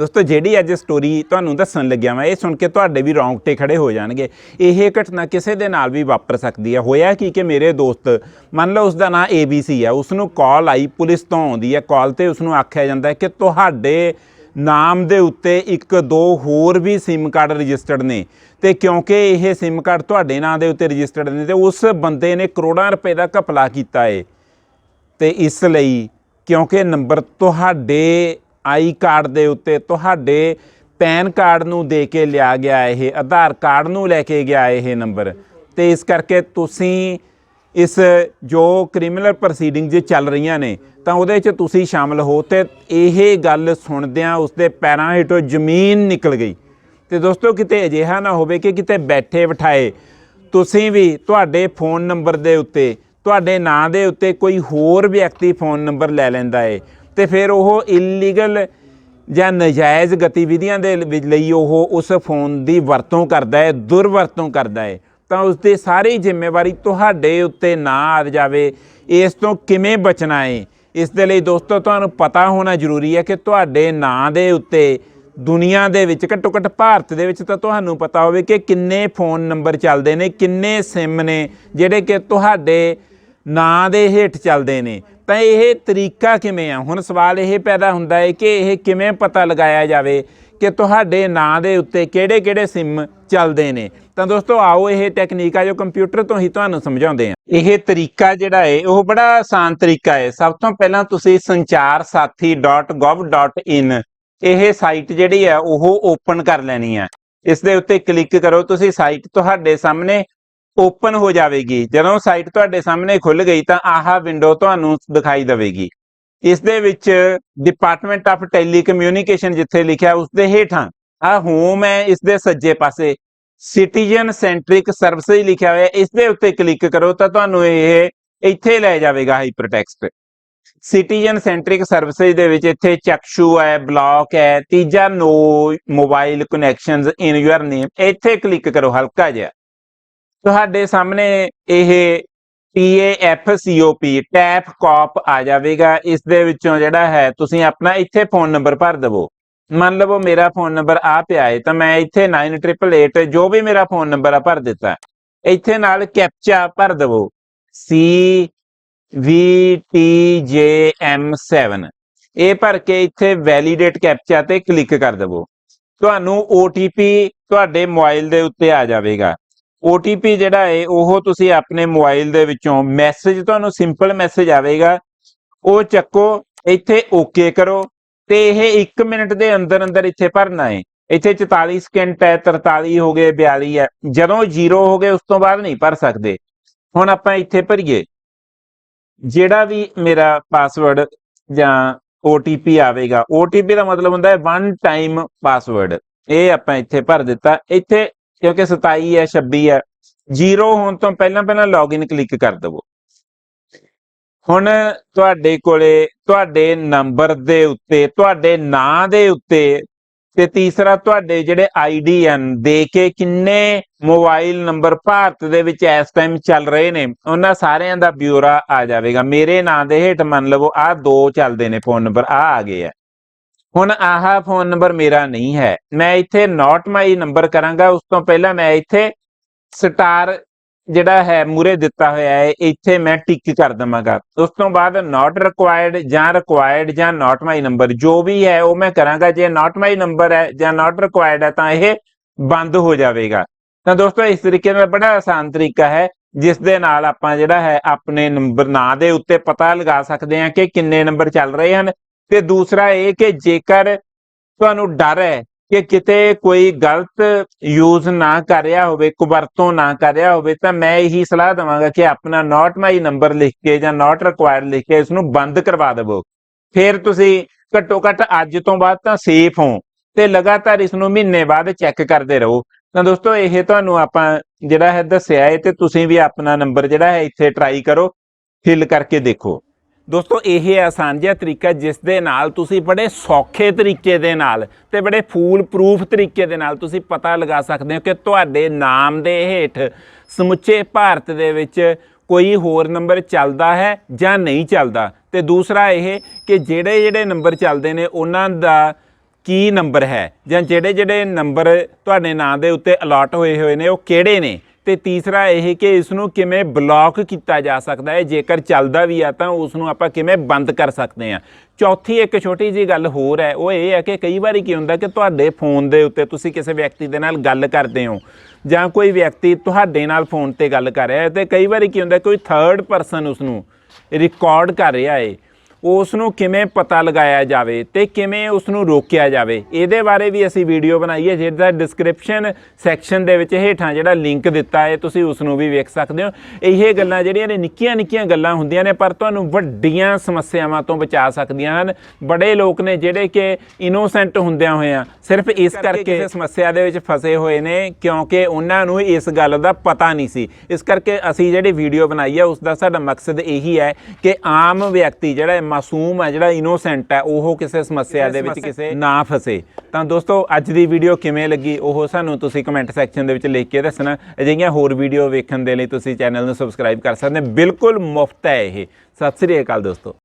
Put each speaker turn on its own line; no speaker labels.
ਦੋਸਤੋ, ਜਿਹੜੀ ਅੱਜ ਸਟੋਰੀ ਤੁਹਾਨੂੰ ਦੱਸਣ ਲੱਗਿਆ ਮੈਂ ਇਹ ਸੁਣ ਕੇ ਤੁਹਾਡੇ ਵੀ ਰੌਂਗਟੇ ਖੜੇ ਹੋ ਜਾਣਗੇ। ਇਹ ਘਟਨਾ ਕਿਸੇ ਦੇ ਨਾਲ ਵੀ ਵਾਪਰ ਸਕਦੀ ਹੈ ਹੋਇਆ ਕੀ ਕਿ ਮੇਰੇ ਦੋਸਤ, ਮੰਨ ਲਓ ਉਸ ਦਾ ਨਾਂ ABC ਹੈ ਉਸ ਨੂੰ ਕਾਲ ਆਈ ਪੁਲਿਸ ਤੋਂ ਆਉਂਦੀ ਹੈ ਕਾਲ ਤੇ ਉਸ ਨੂੰ ਆਖਿਆ ਜਾਂਦਾ ਕਿ ਤੁਹਾਡੇ ਨਾਮ ਦੇ ਉੱਤੇ ਇੱਕ ਦੋ ਹੋਰ ਵੀ SIM ਕਾਰਡ ਰਜਿਸਟਰਡ ਨੇ ਤੇ ਕਿਉਂਕਿ ਇਹ SIM ਕਾਰਡ ਤੁਹਾਡੇ ਨਾਂ ਦੇ ਉੱਤੇ ਰਜਿਸਟਰਡ ਨੇ ਤੇ ਉਸ ਬੰਦੇ ਨੇ ਕਰੋੜਾਂ ਰੁਪਏ ਦਾ ਘਪਲਾ ਕੀਤਾ ਏ। ਤੇ ਇਸ ਲਈ ਕਿਉਂਕਿ ਨੰਬਰ ਤੁਹਾਡੇ ਆਈ ਕਾਰਡ ਦੇ ਉੱਤੇ ਤੁਹਾਡੇ ਪੈਨ ਕਾਰਡ ਨੂੰ ਦੇ ਕੇ ਲਿਆ ਗਿਆ ਇਹ, ਆਧਾਰ ਕਾਰਡ ਨੂੰ ਲੈ ਕੇ ਗਿਆ ਇਹ ਨੰਬਰ। ਤੇ ਇਸ ਕਰਕੇ ਤੁਸੀਂ ਇਸ ਜੋ ਕ੍ਰਿਮੀਨਲ ਪ੍ਰੋਸੀਡਿੰਗ ਜੇ ਚੱਲ ਰਹੀਆਂ ਨੇ, ਤਾਂ ਉਹਦੇ 'ਚ ਤੁਸੀਂ ਸ਼ਾਮਲ ਹੋ ਤੇ ਇਹ ਗੱਲ ਸੁਣਦਿਆਂ ਉਸਦੇ ਪੈਰਾਂ ਹੇਠੋਂ ਜ਼ਮੀਨ ਨਿਕਲ ਗਈ। ਤੇ ਦੋਸਤੋ ਕਿਤੇ ਅਜਿਹਾ ਨਾ ਹੋਵੇ ਕਿ ਕਿਤੇ ਬੈਠੇ ਬਿਠਾਏ, ਤੁਸੀਂ ਵੀ ਤੁਹਾਡੇ ਫੋਨ ਨੰਬਰ ਦੇ ਉੱਤੇ, ਤੁਹਾਡੇ ਨਾਂ ਦੇ ਉੱਤੇ ਕੋਈ ਹੋਰ ਵਿਅਕਤੀ ਫੋਨ ਨੰਬਰ ਲੈ ਲੈਂਦਾ ਏ। ਤੇ ਫਿਰ ਉਹ ਇਲੀਗਲ ਜਾਂ ਨਜਾਇਜ਼ ਗਤੀਵਿਧੀਆਂ ਦੇ ਲਈ ਉਹ ਉਸ ਫੋਨ ਦੀ ਵਰਤੋਂ ਕਰਦਾ ਹੈ, ਦੁਰਵਰਤੋਂ ਕਰਦਾ ਹੈ। ਤਾਂ ਉਸ ਦੀ ਸਾਰੀ ਜ਼ਿੰਮੇਵਾਰੀ ਤੁਹਾਡੇ ਉੱਤੇ ਨਾ ਆ ਜਾਵੇ, ਇਸ ਤੋਂ ਕਿਵੇਂ ਬਚਣਾ ਹੈ ਇਸ ਦੇ ਲਈ ਦੋਸਤੋ, ਤੁਹਾਨੂੰ ਪਤਾ ਹੋਣਾ ਜ਼ਰੂਰੀ ਹੈ ਕਿ ਤੁਹਾਡੇ ਨਾਂ ਦੇ ਉੱਤੇ ਦੁਨੀਆ ਦੇ ਵਿੱਚ ਘੱਟੋ ਘੱਟ ਭਾਰਤ ਦੇ ਵਿੱਚ ਤਾਂ ਤੁਹਾਨੂੰ ਪਤਾ ਹੋਵੇ ਕਿ ਕਿੰਨੇ ਫੋਨ ਨੰਬਰ ਚੱਲਦੇ ਨੇ, ਕਿੰਨੇ ਸਿਮ ਨੇ, ਜਿਹੜੇ ਕਿ ਤੁਹਾਡੇ ਨਾਂ ਦੇ ਹੇਠ ਚੱਲਦੇ ਨੇ। ਤਾਂ ਇਹ ਤਰੀਕਾ ਕਿਵੇਂ ਆ? ਹੁਣ ਸਵਾਲ ਇਹ ਪੈਦਾ ਹੁੰਦਾ ਹੈ ਕਿ ਇਹ ਕਿਵੇਂ ਪਤਾ ਲਗਾਇਆ ਜਾਵੇ ਕਿ ਤੁਹਾਡੇ ਨਾਂ ਦੇ ਉੱਤੇ ਕਿਹੜੇ-ਕਿਹੜੇ ਸਿਮ ਚੱਲਦੇ ਨੇ। ਤਾਂ ਦੋਸਤੋ, ਆਓ ਇਹ ਟੈਕਨੀਕ ਆ ਜੋ ਕੰਪਿਊਟਰ ਤੋਂ ਹੀ ਤੁਹਾਨੂੰ ਸਮਝਾਉਂਦੇ ਆ। ਇਹ ਤਰੀਕਾ ਜਿਹੜਾ ਹੈ ਉਹ ਬੜਾ ਆਸਾਨ ਤਰੀਕਾ ਹੈ ਸਭ ਤੋਂ ਪਹਿਲਾਂ ਤੁਸੀਂ sancharsaathi.gov.in ਇਹ ਸਾਈਟ ਜਿਹੜੀ ਹੈ ਉਹ ਓਪਨ ਕਰ ਲੈਣੀ ਹੈ ਇਸ ਦੇ ਉੱਤੇ ਕਲਿੱਕ ਕਰੋ, ਤੁਸੀਂ ਸਾਈਟ ਤੁਹਾਡੇ ਸਾਹਮਣੇ ਓਪਨ ਹੋ ਜਾਵੇਗੀ। ਜਦੋਂ ਸਾਈਟ ਤੁਹਾਡੇ ਸਾਹਮਣੇ ਖੁੱਲ ਗਈ ਤਾਂ ਆਹ ਵਿੰਡੋ ਤੁਹਾਨੂੰ ਦਿਖਾਈ ਦੇਵੇਗੀ। ਇਸ ਦੇ ਵਿੱਚ ਡਿਪਾਰਟਮੈਂਟ ਆਫ ਟੈਲੀਕਮਿਊਨੀਕੇਸ਼ਨ ਜਿੱਥੇ ਲਿਖਿਆ ਉਸ ਦੇ ਹੇਠਾਂ ਆ ਹੋਮ ਹੈ ਇਸ ਦੇ ਸੱਜੇ ਪਾਸੇ। ਸਿਟੀਜ਼ਨ ਸੈਂਟਰਿਕ ਸਰਵਿਸ ਲਿਖਿਆ ਹੋਇਆ ਹੈ। ਇਸ ਦੇ ਉੱਤੇ ਕਲਿੱਕ ਕਰੋ ਤਾਂ ਤੁਹਾਨੂੰ ਇਹ ਇੱਥੇ ਲੈ ਜਾਵੇਗਾ ਹਾਈਪਰਟੈਕਸਟ ਸਿਟੀਜ਼ਨ ਸੈਂਟਰਿਕ ਸਰਵਿਸ ਦੇ ਵਿੱਚ ਇੱਥੇ ਚਕਸ਼ੂ ਹੈ ਬਲੌਕ ਹੈ, ਤੀਜਾ no mobile connections in your name ਇੱਥੇ ਕਲਿੱਕ ਕਰੋ ਹਲਕਾ ਜਿਹਾ। ਤੁਹਾਡੇ ਸਾਹਮਣੇ ਇਹ TAFCOP ਟੈਪ ਕਾਪ ਆ ਜਾਵੇਗਾ। ਇਸ ਦੇ ਵਿੱਚੋਂ ਜਿਹੜਾ ਹੈ, ਤੁਸੀਂ ਆਪਣਾ ਇੱਥੇ ਫੋਨ ਨੰਬਰ ਭਰ ਦੇਵੋ। ਮੰਨ ਲਵੋ ਮੇਰਾ ਫੋਨ ਨੰਬਰ ਆ ਪਿਆ ਹੈ ਤਾਂ ਮੈਂ ਇੱਥੇ 9888 ਜੋ ਵੀ ਮੇਰਾ ਫੋਨ ਨੰਬਰ ਆ ਭਰ ਦਿੱਤਾ। ਇੱਥੇ ਨਾਲ ਕੈਪਚਾ ਭਰ ਦੇਵੋ। C V T J M 7 ਇਹ ਭਰ ਕੇ ਇੱਥੇ ਵੈਲੀਡੇਟ ਕੈਪਚਾ ਤੇ ਕਲਿੱਕ ਕਰ ਦੇਵੋ। ਤੁਹਾਨੂੰ OTP ਤੁਹਾਡੇ ਮੋਬਾਈਲ ਦੇ ਉੱਤੇ ਆ ਜਾਵੇਗਾ। OTP ਜਿਹੜਾ ਹੈ ਉਹ ਤੁਸੀਂ ਆਪਣੇ ਮੋਬਾਈਲ ਦੇ ਵਿੱਚੋਂ ਮੈਸੇਜ ਤੁਹਾਨੂੰ ਸਿੰਪਲ ਮੈਸੇਜ ਆਵੇਗਾ। ਉਹ ਚੱਕੋ, ਇੱਥੇ ਓਕੇ ਕਰੋ ਤੇ ਇਹ 1 ਮਿੰਟ ਦੇ ਅੰਦਰ ਅੰਦਰ ਇੱਥੇ ਭਰਨਾ ਹੈ ਇੱਥੇ 44 ਸਕਿੰਟ ਹੈ 43 ਹੋ ਗਏ 42 ਹੈ। ਜਦੋਂ 0 ਹੋ ਗਏ, ਉਸ ਤੋਂ ਬਾਅਦ ਨਹੀਂ ਭਰ ਸਕਦੇ। ਹੁਣ ਆਪਾਂ ਇੱਥੇ ਭਰੀਏ। ਜਿਹੜਾ ਵੀ ਮੇਰਾ ਪਾਸਵਰਡ ਜਾਂ OTP ਆਵੇਗਾ OTP ਦਾ ਮਤਲਬ ਹੁੰਦਾ ਹੈ ਵਨ ਟਾਈਮ ਪਾਸਵਰਡ ਇਹ ਆਪਾਂ ਇੱਥੇ ਭਰ ਦਿੱਤਾ। ਇੱਥੇ ਕਿਉਂਕਿ 27 ਹੈ 26 ਹੈ 0 ਹੋਣ ਤੋਂ ਪਹਿਲਾਂ ਪਹਿਲਾਂ ਲੌਗਇਨ ਕਲਿੱਕ ਕਰ ਦਵੋ। ਹੁਣ ਤੁਹਾਡੇ ਕੋਲੇ ਤੁਹਾਡੇ ਨੰਬਰ ਦੇ ਉੱਤੇ, ਤੁਹਾਡੇ ਨਾਂ ਦੇ ਉੱਤੇ ਤੇ ਤੀਸਰਾ ਤੁਹਾਡੇ ਜਿਹੜੇ ਆਈਡੀਐਨ ਦੇ ਕੇ ਕਿੰਨੇ ਮੋਬਾਈਲ ਨੰਬਰ ਭਾਰਤ ਦੇ ਵਿੱਚ ਇਸ ਟਾਈਮ ਚੱਲ ਰਹੇ ਨੇ, ਉਹਨਾਂ ਸਾਰਿਆਂ ਦਾ ਬਿਊਰਾ ਆ ਜਾਵੇਗਾ। ਮੇਰੇ ਨਾਂ ਦੇ ਹੇਠ ਮੰਨ ਲਵੋ, ਆਹ ਦੋ ਚੱਲਦੇ ਨੇ ਫੋਨ ਨੰਬਰ ਆ ਆ ਗਏ ਆ। ਹੁਣ ਆਹ ਫੋਨ ਨੰਬਰ ਮੇਰਾ ਨਹੀਂ ਹੈ। ਮੈਂ ਇੱਥੇ ਨਾਟ ਮਾਈ ਨੰਬਰ ਕਰਾਂਗਾ। ਉਸ ਤੋਂ ਪਹਿਲਾਂ ਮੈਂ ਇੱਥੇ ਸਟਾਰ ਜਿਹੜਾ ਹੈ ਮੂਰੇ ਦਿੱਤਾ ਹੋਇਆ ਹੈ, ਇੱਥੇ ਮੈਂ ਟਿਕ ਕਰ ਦਵਾਂਗਾ। ਉਸ ਤੋਂ ਬਾਅਦ ਨਾਟ ਰਿਕੁਆਇਰਡ ਜਾਂ ਰਿਕੁਆਇਰਡ ਜਾਂ ਨਾਟ ਮਾਈ ਨੰਬਰ ਜੋ ਵੀ ਹੈ, ਉਹ ਮੈਂ ਕਰਾਂਗਾ। ਜੇ ਨਾਟ ਮਾਈ ਨੰਬਰ ਹੈ ਜਾਂ ਨਾਟ ਰਿਕੁਆਇਰਡ ਹੈ, ਤਾਂ ਇਹ ਬੰਦ ਹੋ ਜਾਵੇਗਾ। ਤਾਂ ਦੋਸਤੋ, ਇਸ ਤਰੀਕੇ ਨਾਲ ਬੜਾ ਆਸਾਨ ਤਰੀਕਾ ਹੈ, ਜਿਸ ਦੇ ਨਾਲ ਆਪਾਂ ਜਿਹੜਾ ਹੈ, ਆਪਣੇ ਨੰਬਰ ਨਾਂ ਦੇ ਉੱਤੇ ਪਤਾ ਲਗਾ ਸਕਦੇ ਹਾਂ ਕਿ ਕਿੰਨੇ ਨੰਬਰ ਚੱਲ ਰਹੇ ਹਨ। ਤੇ ਦੂਸਰਾ ਇਹ ਕਿ ਜੇਕਰ ਤੁਹਾਨੂੰ ਡਰ ਹੈ ਕਿ ਕਿਤੇ ਕੋਈ ਗਲਤ ਯੂਜ਼ ਨਾ ਕਰ ਰਿਹਾ ਹੋਵੇ ਕੁਵਰਤੋਂ ਨਾ ਕਰ ਰਿਹਾ ਹੋਵੇ, ਤਾਂ ਮੈਂ ਇਹੀ ਸਲਾਹ ਦਵਾਂਗਾ ਕਿ ਆਪਣਾ ਨਾਟ ਮਾਈ ਨੰਬਰ ਲਿਖ ਕੇ ਜਾਂ ਨਾਟ ਰਿਕੁਆਇਰਡ ਲਿਖ ਕੇ ਇਸ ਨੂੰ ਬੰਦ ਕਰਵਾ ਦੇਵੋ। ਫਿਰ ਤੁਸੀਂ ਘੱਟੋ ਘੱਟ ਅੱਜ ਤੋਂ ਬਾਅਦ ਤਾਂ ਸੇਫ ਹੋ ਤੇ ਲਗਾਤਾਰ ਇਸ ਨੂੰ ਮਹੀਨੇ ਬਾਅਦ ਚੈੱਕ ਕਰਦੇ ਰਹੋ। ਤਾਂ ਦੋਸਤੋ, ਇਹ ਤੁਹਾਨੂੰ ਆਪਾਂ ਜਿਹੜਾ ਹੈ ਦੱਸਿਆ ਹੈ ਤੇ ਤੁਸੀਂ ਵੀ ਆਪਣਾ ਨੰਬਰ ਜਿਹੜਾ ਹੈ ਇੱਥੇ ਟਰਾਈ ਕਰੋ ਫਿਲ ਕਰਕੇ ਦੇਖੋ। ਦੋਸਤੋ, ਇਹ ਆਸਾਨ ਜਿਹਾ ਤਰੀਕਾ ਜਿਸ ਦੇ ਨਾਲ ਤੁਸੀਂ ਬੜੇ ਸੌਖੇ ਤਰੀਕੇ ਦੇ ਨਾਲ ਤੇ ਬੜੇ ਫੂਲ ਪ੍ਰੂਫ ਤਰੀਕੇ ਦੇ ਨਾਲ ਤੁਸੀਂ ਪਤਾ ਲਗਾ ਸਕਦੇ ਹੋ ਕਿ ਤੁਹਾਡੇ ਨਾਮ ਦੇ ਹੇਠ ਸਮੁੱਚੇ ਭਾਰਤ ਦੇ ਵਿੱਚ ਕੋਈ ਹੋਰ ਨੰਬਰ ਚੱਲਦਾ ਹੈ ਜਾਂ ਨਹੀਂ ਚੱਲਦਾ। ਤੇ ਦੂਸਰਾ ਇਹ ਕਿ ਜਿਹੜੇ ਜਿਹੜੇ ਨੰਬਰ ਚੱਲਦੇ ਨੇ, ਉਹਨਾਂ ਦਾ ਕੀ ਨੰਬਰ ਹੈ ਜਾਂ ਜਿਹੜੇ ਜਿਹੜੇ ਨੰਬਰ ਤੁਹਾਡੇ ਨਾਂ ਦੇ ਉੱਤੇ ਅਲਾਟ ਹੋਏ ਹੋਏ ਨੇ, ਉਹ ਕਿਹੜੇ ਨੇ? ਤੇ ਤੀਸਰਾ ਇਹ ਕਿ ਇਸ ਨੂੰ ਕਿਵੇਂ ਬਲੌਕ ਕੀਤਾ ਜਾ ਸਕਦਾ ਹੈ? ਜੇਕਰ ਚੱਲਦਾ ਵੀ ਆ ਤਾਂ ਉਸ ਨੂੰ ਆਪਾਂ ਕਿਵੇਂ ਬੰਦ ਕਰ ਸਕਦੇ ਆ ਚੌਥੀ ਇੱਕ ਛੋਟੀ ਜੀ ਗੱਲ ਹੋਰ ਹੈ, ਉਹ ਇਹ ਹੈ ਕਿ ਕਈ ਵਾਰੀ ਕੀ ਹੁੰਦਾ ਕਿ ਤੁਹਾਡੇ ਫੋਨ ਦੇ ਉੱਤੇ ਤੁਸੀਂ ਕਿਸੇ ਵਿਅਕਤੀ ਦੇ ਨਾਲ ਗੱਲ ਕਰਦੇ ਹੋ ਜਾਂ ਕੋਈ ਵਿਅਕਤੀ ਤੁਹਾਡੇ ਨਾਲ ਫੋਨ ਤੇ ਗੱਲ ਕਰ ਰਿਹਾ ਹੈ ਤੇ ਕਈ ਵਾਰੀ ਕੀ ਹੁੰਦਾ ਕੋਈ ਥਰਡ ਪਰਸਨ ਉਸ ਨੂੰ ਰਿਕਾਰਡ ਕਰ ਰਿਹਾ ਹੈ। ਉਸ ਨੂੰ ਕਿਵੇਂ ਪਤਾ ਲਗਾਇਆ ਜਾਵੇ ਤੇ ਕਿਵੇਂ ਉਸ ਨੂੰ ਰੋਕਿਆ ਜਾਵੇ ਇਹਦੇ ਬਾਰੇ ਵੀ ਅਸੀਂ ਵੀਡੀਓ ਬਣਾਈ ਹੈ ਜਿਹਦਾ ਡਿਸਕ੍ਰਿਪਸ਼ਨ ਸੈਕਸ਼ਨ ਦੇ ਵਿੱਚ ਹੇਠਾਂ ਜਿਹੜਾ ਲਿੰਕ ਦਿੱਤਾ ਹੈ ਤੁਸੀਂ ਉਸ ਨੂੰ ਵੀ ਵੇਖ ਸਕਦੇ ਹੋ। ਇਹ ਗੱਲਾਂ ਜਿਹੜੀਆਂ ਨੇ ਨਿੱਕੀਆਂ ਨਿੱਕੀਆਂ ਗੱਲਾਂ ਹੁੰਦੀਆਂ ਨੇ ਪਰ ਤੁਹਾਨੂੰ ਵੱਡੀਆਂ ਸਮੱਸਿਆਵਾਂ ਤੋਂ ਬਚਾ ਸਕਦੀਆਂ ਹਨ। ਬੜੇ ਲੋਕ ਨੇ ਜਿਹੜੇ ਕਿ ਇਨੋਸੈਂਟ ਹੁੰਦਿਆਂ ਹੋਇਆਂ ਸਿਰਫ ਇਸ ਕਰਕੇ ਕਿਸੇ ਸਮੱਸਿਆ ਦੇ ਵਿੱਚ ਫਸੇ ਹੋਏ ਨੇ ਕਿਉਂਕਿ ਉਹਨਾਂ ਨੂੰ ਇਸ ਗੱਲ ਦਾ ਪਤਾ ਨਹੀਂ ਸੀ। ਇਸ ਕਰਕੇ ਅਸੀਂ ਜਿਹੜੀ ਵੀਡੀਓ ਬਣਾਈ ਹੈ ਉਸ ਦਾ ਸਾਡਾ ਮਕਸਦ ਇਹੀ ਹੈ ਕਿ ਆਮ ਵਿਅਕਤੀ ਜਿਹੜਾ ਮਾਸੂਮ ਹੈ ਜਿਹੜਾ ਇਨੋਸੈਂਟ ਹੈ ਉਹ ਕਿਸੇ ਸਮੱਸਿਆ ਦੇ ਵਿੱਚ ਕਿਸੇ ਨਾ ਫਸੇ। ਤਾਂ ਦੋਸਤੋ ਅੱਜ ਦੀ ਵੀਡੀਓ ਕਿਵੇਂ ਲੱਗੀ ਉਹ ਸਾਨੂੰ ਤੁਸੀਂ ਕਮੈਂਟ ਸੈਕਸ਼ਨ ਦੇ ਵਿੱਚ ਲਿਖ ਕੇ ਦੱਸਣਾ। ਅਜਿਹੀਆਂ ਹੋਰ ਵੀਡੀਓ ਵੇਖਣ ਦੇ ਲਈ ਤੁਸੀਂ ਚੈਨਲ ਨੂੰ ਸਬਸਕ੍ਰਾਈਬ ਕਰ ਸਕਦੇ ਬਿਲਕੁਲ ਮੁਫਤ ਹੈ ਇਹ। ਸਤਿ ਸ੍ਰੀ ਅਕਾਲ ਦੋਸਤੋ।